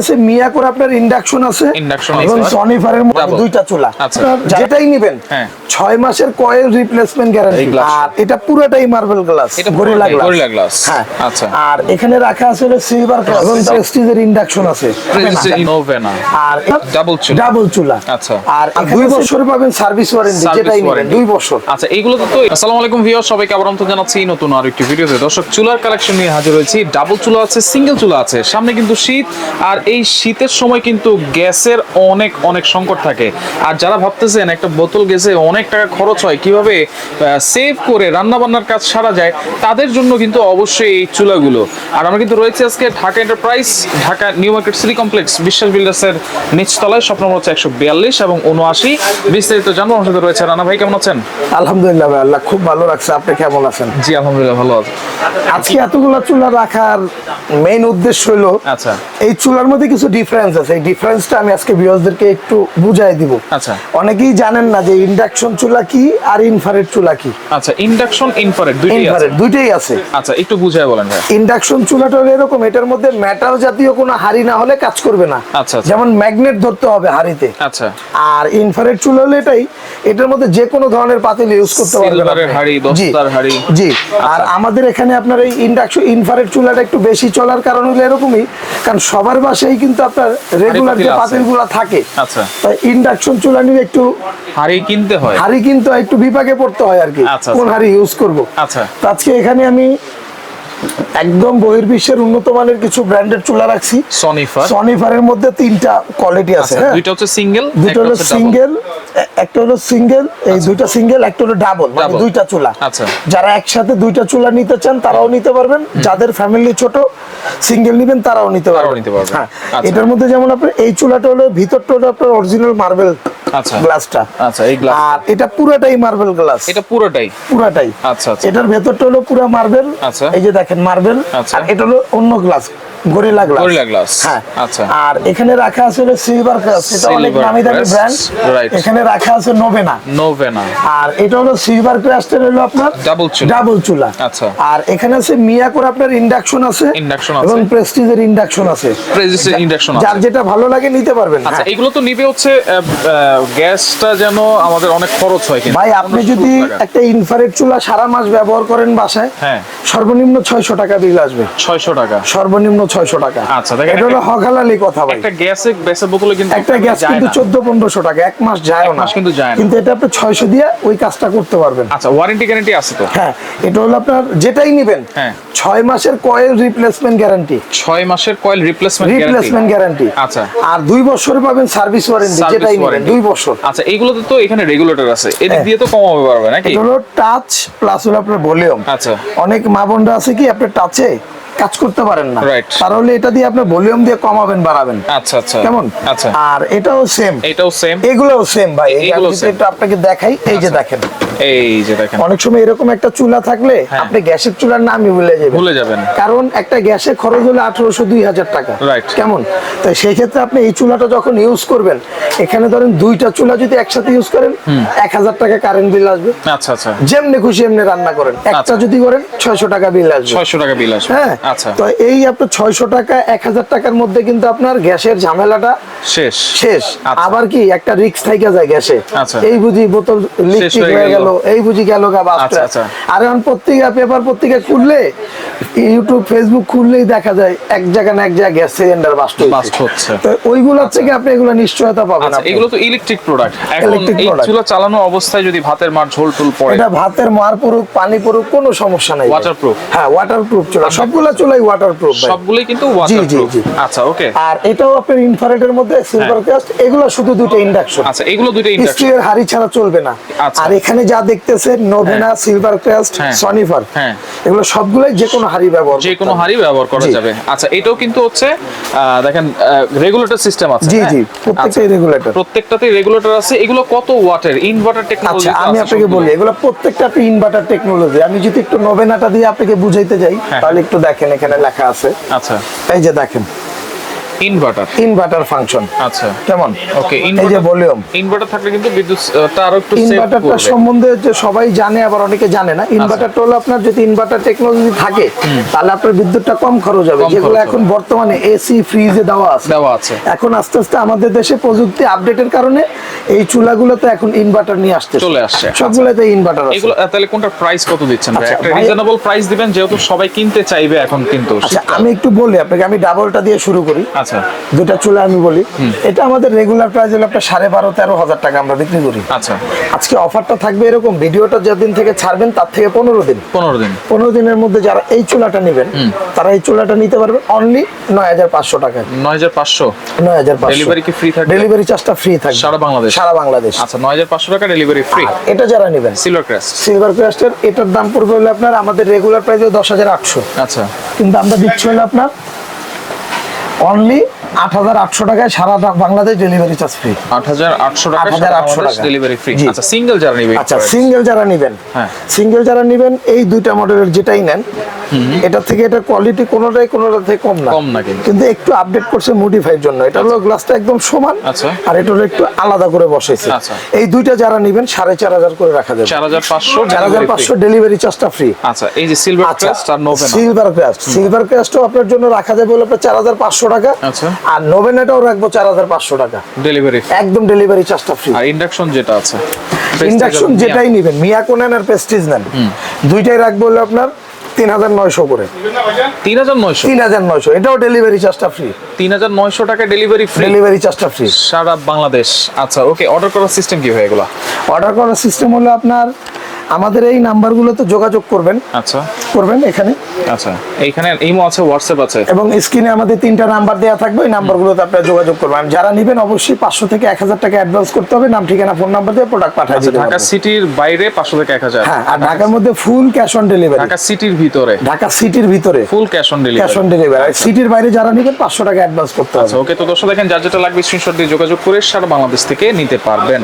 আছে মিয়াকোর আপনার ইন্ডাকশন আছে। এবং। সনিফারের মধ্যে দুইটা চুলা। আচ্ছা। যেটাই নেবেন হ্যাঁ। ছয় মাসের কয়েল রিপ্লেসমেন্ট গ্যারান্টি আর এটা পুরোটাই মার্বেল গ্লাস এটা গরিলা গ্লাস হ্যাঁ। আচ্ছা। আর এখানে রাখা আছে সিলভার এবং প্রেস্টিজের ইন্ডাকশন আছে। আর Double চুলা। ডাবল চুলা। আচ্ছা। আর দুই বছর পাবেন সার্ভিস ওয়ারেন্টি যেটাই নেবেন দুই বছর। আচ্ছা এইগুলো তো আসসালামু আলাইকুম ভিউয়ার সবাইকে আবার আমন্ত্রণ জানাচ্ছি নতুন আর একটি ভিডিওতে। দর্শক চুলার কালেকশন নিয়ে হাজির হয়েছি। ডাবল চুলা আছে সিঙ্গেল চুলা আছে। সামনে কিন্তু শীত আর এই শীতের সময় কিন্তু গ্যাসের অনেক অনেক সংকট থাকে। আর যারা ভাবতেছেন একটা বোতল গ্যাসে অনেক টাকা খরচ হয় কীভাবে সেভ করে রান্না বান্নার কাজ সারা যায় তাদের জন্য কিন্তু অবশ্যই এই চুলাগুলো। আর আমরা কিন্তু রয়েছে আজকে Dhaka enterprise Dhaka new market city complex Biswas বিল্ডার্সের নিচতলায়। স্বপ্ন হচ্ছে একশো বিয়াল্লিশ এবং উনআশি বিস্তারিত জানব আমার সাথে রয়েছে রানা ভাই কেমন আছেন? আলহামদুলিল্লাহ ভাই আল্লাহ খুব ভালো রাখছে। আপনি কেমন আছেন? জি আলহামদুলিল্লাহ ভালো আছে। আজকে এতগুলো চুলা রাখার মেইন উদ্দেশ্য হলো আচ্ছা। এই চুলার মধ্যে কিছু ডিফারেন্স আছে। এই ডিফারেন্সটা আমি আজকে ভিউয়ার্সদেরকে একটু বুঝাই দিব। আচ্ছা। অনেকেই জানেন না যে ইন্ডাকশন চুলা কি আর ইনফ্রারেড চুলা কি। আচ্ছা ইন্ডাকশন ইনফ্রারেড দুইটাই আছে। দুইটাই আছে। আচ্ছা একটু বুঝায় বলেন ভাই। ইন্ডাকশন চুলাটা হলো এরকম এটার মধ্যে মেটাল জাতীয় কোনো হাড়ি না হলে কাজ করবে না। আচ্ছা, আচ্ছা। যেমন ম্যাগনেট ধরতে হবে হাড়িতে। আচ্ছা। আর ইনফ্রারেড চুলা হলো এটাই এটার মধ্যে যে কোনো ধরনের পাতিল ইউজ করতে পারবেন। হাঁড়ি, দস্তার হাঁড়ি। জি। আর আমাদের এখানে আপনার এই ইন্ডাকশন ইনফ্রারেড চুলাটা একটু বেশি চলার কারণ হলো এরকমই কারণ সবার বাসায় কিন্তু আপনার রেগুলার যে। পাতিলগুলো থাকে আচ্ছা। তাই ইন্ডাকশন চুলা নিয়ে একটু হাড়ি কিনতে হয় হাড়ি কিন্তু একটু বিপাকে পড়তে হয় আর কি আচ্ছা, কোন আচ্ছা। হাড়ি ইউজ করব আচ্ছা। আজকে এখানে আমি একদম বহির্বিশ্বের উন্নত মানের কিছু ব্র্যান্ডের চুলা রাখছি সনিফার সনিফারের মধ্যে তিনটা কোয়ালিটি আছে আচ্ছা হ্যাঁ দুইটা হচ্ছে সিঙ্গেল দুটো হলো সিঙ্গেল একটা হলো সিঙ্গেল এই দুইটা সিঙ্গেল একটা হলো ডাবল মানে। দুইটা চুলা আচ্ছা। যারা একসাথে দুইটা চুলা নিতে চান তারাও নিতে পারবেন যাদের ফ্যামিলি ছোট সিঙ্গেল নিবেন তারাও নিতে পারবেন। হ্যাঁ আচ্ছা। এটার মধ্যে যেমন আপনার এই চুলাটা হলো ভিতরটা হলো আপনার অরিজিনাল মার্বেল আচ্ছা। গ্লাসটা আচ্ছা এই গ্লাস আর এটা পুরোটাই মার্বেল গ্লাস এটা পুরোটাই? পুরোটাই। আচ্ছা, আচ্ছা। এটার ভেতরটা হলো পুরা মার্বেল আচ্ছা। এই যে দেখেন মার্বেল আচ্ছা। আর এটা হলো অন্য glass Gorilla Glass Gorilla Glass। হ্যাঁ আচ্ছা। আর এখানে রাখা আছে হলো সিলভার গ্লাস এটা অনেক নামি দামি ব্র্যান্ড এখানে রাখা আছে নোভেনা নোভেনা আর এটা হলো সিলভার ক্রাস্টের হলো আপনার Double চুলা। ডাবল চুলা আচ্ছা। আর এখানে আছে মিয়াকোর আপনার ইন্ডাকশন আছে Induction আছে। এবং প্রেস্টিজের ইন্ডাকশন আছে ইন্ডাকশন যার যেটা ভালো লাগে নিতে পারবেন আচ্ছা হ্যাঁ। এগুলো তো নিবে হচ্ছে গ্যাসটা যেন আমাদের অনেক খরচ হয় কিন্তু ভাই আপনি যদি একটা ইনফ্রারেড চুলা সারা মাস ব্যবহার করেন বাসায় হ্যাঁ। সর্বনিম্ন ছয়শো টাকা বিল আসবে। ছয়শো টাকা। সর্বনিম্ন ছয়শো টাকা। আচ্ছা, দেখেন এটা হলো হকালালি কথা ভাই। একটা গ্যাসে কিন্তু একটা গ্যাস কিন্তু না। চোদ্দ পনেরোশো টাকা এক মাস যায় না। মাস কিন্তু যায় না। কিন্তু এটা আপনি ছয়শো দিয়ে ওই কাজটা করতে পারবেন। আচ্ছা ওয়ারেন্টি গ্যারান্টি আছে তো? হ্যাঁ এটা হলো আপনার যেটাই নিবেন। হ্যাঁ। মাসের কয়েল রিপ্লেসমেন্ট গ্যারান্টি মাসের কয়েল রিপ্লেসমেন্ট রিপ্লেসমেন্ট গ্যারান্টি আচ্ছা। আর দুই বছরে পাবেন সার্ভিস ওয়ারেন্টি যেটাই নেবেন দুই বছর। আচ্ছা এইগুলোতে তো এখানে রেগুলেটর আছে। এদিক হ্যাঁ। দিয়ে তো কমাবে পারবে নাকি? এটা হলো টাচ প্লাস হলো আপনার ভলিউম আচ্ছা। অনেক মা বোনরা আছে কি আপনার টাচে কাজ করতে পারেন না. তাহলে এটা দিয়ে আপনার ভলিউম দিয়ে কমাবেন বাড়াবেন। আচ্ছা আচ্ছা। কেমন? আচ্ছা। আর এটাও সেম এটাও সেম এগুলোও সেম ভাই। একটু আপনাকে দেখাই এই যে আচ্ছা। দেখেন। এই যে দেখেন। অনেক সময় এরকম একটা চুলা থাকলে হ্যাঁ। আপনি গ্যাসের চুলার নামই ভুলে যাবেন। ভুলে যাবেন। কারণ একটা গ্যাসে খরচ হলো আঠারোশো দুই হাজার টাকা। Right. কেমন? তো সেই ক্ষেত্রে আপনি এই চুলাটা যখন ইউজ করবেন এখানে ধরেন দুইটা চুলা যদি একসাথে ইউজ করেন এক হাজার টাকা কারেন্ট বিল আসবে। আচ্ছা আচ্ছা। যেমনি খুশি এমনি রান্না করেন। একটা আচ্ছা। যদি করেন ছয়শো টাকা বিল আসবে। ছয়শো টাকা বিল আসবে। হ্যাঁ। আচ্ছা তো এই আপনার ছয়শো টাকা এক হাজার টাকার মধ্যে কিন্তু আপনার গ্যাসের ঝামেলাটা শেষ শেষ আচ্ছা। আবার কি একটা রিক্স থাইকা যায় গ্যাসে আচ্ছা। এই বুঝি বোতল লিক হয়ে গেল। এই বুঝি গেল গা। আর এখন পত্রিকা পেপার পত্রিকা খুললে ইউটিউব ফেসবুক খুললেই দেখা যায় এক জায়গা না এক জায়গায় গ্যাস সিলিন্ডার বাস্ট হচ্ছে। তো ওইগুলো থেকে আপনি এগুলো নিশ্চয়তা পাবেন এগুলো তো ইলেকট্রিক প্রোডাক্ট এখন Electric এই চুলা চালানো অবস্থায় যদি ভাতের মার ঝোল টুল পড়ে এটা ভাতের মার পড়ুক পানি পড়ুক কোনো সমস্যা নাই Waterproof? হ্যাঁ ওয়াটারপ্রুফ চুলা সবগুলো চুলাই ওয়াটারপ্রুফ সবগুলোই কিন্তু ওয়াটারপ্রুফ আচ্ছা ওকে আর এটাও আপনার ইনফ্রারেডের মধ্যে সিলভার কাস্ট এগুলো শুধু দুটো ইন্ডাকশন আচ্ছা এগুলো দুইটা ইন্ডাকশন স্টিলের হাড়ি ছাড়া চলবে না। আচ্ছা। আর এখানে যা দেখতেছেন নোভেনা সিলভার। সনিফার। এগুলো সবগুলোই যে কোনো হাড়ি ব্যবহার যে কোনো হাড়ি ব্যবহার করা যাবে। আচ্ছা এটাও কিন্তু হচ্ছে দেখেন রেগুলেটর সিস্টেম আছে জি হ্যাঁ? জি আচ্ছা, প্রত্যেকটাই রেগুলেটর প্রত্যেকটাতেই রেগুলেটর আছে। এগুলো কত ওয়াটের ইনভার্টার টেকনোলজি আচ্ছা আমি আপনাকে বলি এগুলো প্রত্যেকটা ইনভার্টার টেকনোলজি আমি যদি একটু নোভেনাটা দিয়ে আপনাকে বুঝাইতে যাই হ্যাঁ। তাহলে একটু দেখেন। এখানে লেখা আছে। আচ্ছা। এই যে দেখেন ইনভার্টার ইনভার্টার ফাংশন আচ্ছা। কেমন? ওকে এই যে ভলিউম ইনভার্টার থাকলে কিন্তু বিদ্যুৎটা আরও একটু সেভ ইনভার্টারটা সম্বন্ধে যে সবাই জানে আবার অনেকে জানে না। ইনভার্টারটা হলো আপনার যদি ইনভার্টার টেকনোলজি থাকে তাহলে আপনার বিদ্যুৎটা কম খরচ হবে। যেগুলো এখন বর্তমানে এসি ফ্রিজে দেওয়া আছে। দেওয়া আছে। এখন আস্তে আস্তে আমাদের দেশে প্রযুক্তি আপডেটের কারণে এই চুলাগুলোতে এখন ইনভার্টার নিয়ে আসছে চলে আসছে। সবগুলোতে ইনভার্টার আছে। এগুলো তাহলে কোনটার প্রাইস কত দিচ্ছেন আচ্ছা, একটা রিজনেবল প্রাইস দিবেন যেহেতু সবাই কিনতে চাইবে এখন কিন্তু আচ্ছা আমি একটু বলি আপনাকে আমি ডাবলটা দিয়ে শুরু করি। আচ্ছা। দুটা চুলা আমি বলি এটা আমাদের রেগুলার প্রাইস হলো আপনার সাড়ে বারো তেরো হাজার টাকা আমরা বিক্রি করি। আচ্ছা। আজকে অফারটা থাকবে এরকম ভিডিওটা যেদিন থেকে ছাড়বেন তার থেকে পনেরো দিন। পনেরো দিন। পনেরো দিনের মধ্যে যারা এই চুলাটা নেবেন তারা এই চুলাটা নিতে পারবেন অনলি নয় হাজার পাঁচশো টাকায়। নয় হাজার পাঁচশো? নয় হাজার Delivery কি free থাকবে? ডেলিভারি চার্জটা ফ্রি থাকবে। সারা বাংলাদেশ? সারা বাংলাদেশ। আচ্ছা নয় হাজার পাঁচশো টাকা ডেলিভারি ফ্রি এটা যারা নেবেন? সিলভার ক্রাস্ট সিলভার ক্রাস্টের এটার দাম পড়বে হলে আপনার আমাদের রেগুলার প্রাইস দশ হাজার আটশো। আচ্ছা। কিন্তু আমরা দিচ্ছি হলো আপনার অনলি আট হাজার আটশো টাকায় সারা বাংলাদেশ ডেলিভারি চার্জ ফ্রি আট হাজার আটশো টাকা 8,800 টাকা। ডেলিভারি ফ্রি আচ্ছা সিঙ্গেল যারা নিবে আচ্ছা সিঙ্গেল যারা নেবেন হ্যাঁ। সিঙ্গেল যারা নেবেন এই দুইটা মডেলের যেটাই নেন এটা থেকে এটা কোয়ালিটি কোনোটাই কোনোটা থেকে কম না। কম না কিন্তু। একটু আপডেট করছে মডিফাইড জন্য। এটা হলো গ্লাসটা একদম সমান আচ্ছা। আর এটা হলো একটু আলাদা করে বসাইছে। আচ্ছা। এই দুইটা যারা নেবেন সাড়ে চার হাজার করে রাখা যাবে। চার হাজার পাঁচশো চার হাজার পাঁচশো ডেলিভারি চার্জটা ফ্রি আচ্ছা এই যে সিলভার আচ্ছা ক্রেস্ট আর নোভেনা সিলভার ক্রাস্ট সিলভার ক্রাস্টও আপনার জন্য রাখা যাবে হলো আপনার চার হাজার পাঁচশো টাকা। আচ্ছা। আর নোভেনাটাও রাখব চার হাজার পাঁচশো টাকা। ডেলিভারি একদম ডেলিভারি চার্জটা ফ্রি আর ইন্ডাকশন যেটা আছে ইন্ডাকশন যেটাই নিবেন মিয়াকো নেন আর প্রেস্টিজ নেন। দুইটাই রাখব হলো আপনার তিন হাজার নয়শো করে। তিন হাজার নয়শো? তিন হাজার নয়শো এটাও ডেলিভারি চার্জটা ফ্রি তিন হাজার নয়শো টাকা ডেলিভারি ফ্রি ডেলিভারি চার্জটা ফ্রি সারা বাংলাদেশ। আচ্ছা ওকে অর্ডার করার সিস্টেম কি হয় এগুলো? অর্ডার করার সিস্টেম হলো আপনার আমাদের এই নাম্বারগুলোতে যোগাযোগ করবেন। আচ্ছা। করবেন এখানে। আচ্ছা। এইখানে ইমো আছে হোয়াটসঅ্যাপ আছে? এবং স্ক্রিনে আমাদের তিনটা নাম্বার দেওয়া থাকবে ওই নাম্বারগুলোতে আপনারা যোগাযোগ করবেন। যারা নেবেন অবশ্যই পাঁচশো থেকে এক হাজার টাকা অ্যাডভান্স করতে হবে নাম ঠিকানা ফোন নাম্বার দিয়ে প্রোডাক্ট পাঠিয়ে আচ্ছা দিতে ঢাকা সিটির বাইরে পাঁচশো থেকে এক হাজার? হ্যাঁ আর ঢাকার মধ্যে full cash on delivery Dhaka সিটির ভিতরে? ঢাকা সিটির ভিতরে। Full cash on delivery cash on delivery আর সিটির বাইরে যারা নেবেন পাঁচশো টাকা অ্যাডভান্স করতে হবে। আচ্ছা ওকে তো দর্শক দেখেন যার যেটা লাগবে স্ক্রিনশট দিয়ে যোগাযোগ করে সারা বাংলাদেশ থেকে নিতে পারবেন।